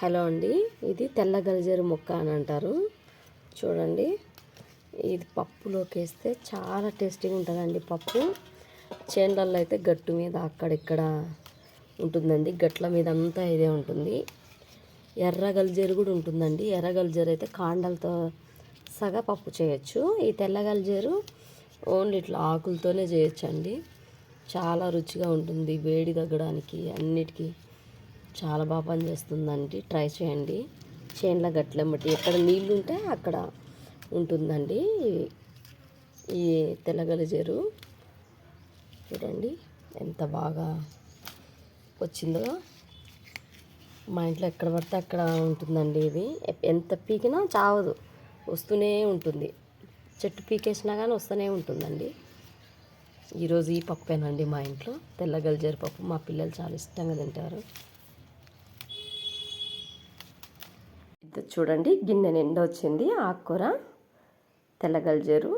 Hello అండి. ఇది తెల్ల గలిజేరు మొక్క అని అంటారు. చూడండి. ఇది పప్పులోకి వేస్తే చాలా టేస్టీగా ఉంటుందండి పప్పు. చేండల్లో అయితే గట్టు మీద అక్కడిక్కడ ఉంటుందండి. గట్ల మీద అంతా ఇదే ఉంటుంది. ఎర్ర గలిజేరు కూడా ఉంటుందండి. ఎర్ర గలిజేరు అయితే కాండలతో సగా పప్పు చేయొచ్చు. ఈ తెల్ల గలిజేరు ఓన్లీ ఇట్లా ఆకులతోనే చేయొచ్చండి. చాలా రుచిగా ఉంటుంది. వేడి తగ్గడానికి అన్నిటికీ. చాలా బాగా పనిచేస్తుందండి. ట్రై చేయండి. చేన్ల గట్లెమ్మటి ఎక్కడ నీళ్ళు ఉంటే అక్కడ ఉంటుందండి. ఈ తెల్లగలిజేరు చూడండి ఎంత బాగా వచ్చిందో. మా ఇంట్లో ఎక్కడ పడితే అక్కడ ఉంటుందండి ఇది. ఎంత పీకినా చావదు. వస్తూనే ఉంటుంది. చెట్టు పీకేసినా కానీ వస్తూనే ఉంటుందండి. ఈరోజు ఈ పప్పేనండి మా ఇంట్లో. తెల్ల గలిజేరు పప్పు మా పిల్లలు చాలా ఇష్టంగా తింటారు ఇది చూడండి గిన్నె నిండా వచ్చింది ఆకుకూర తెల్లగలిజారు.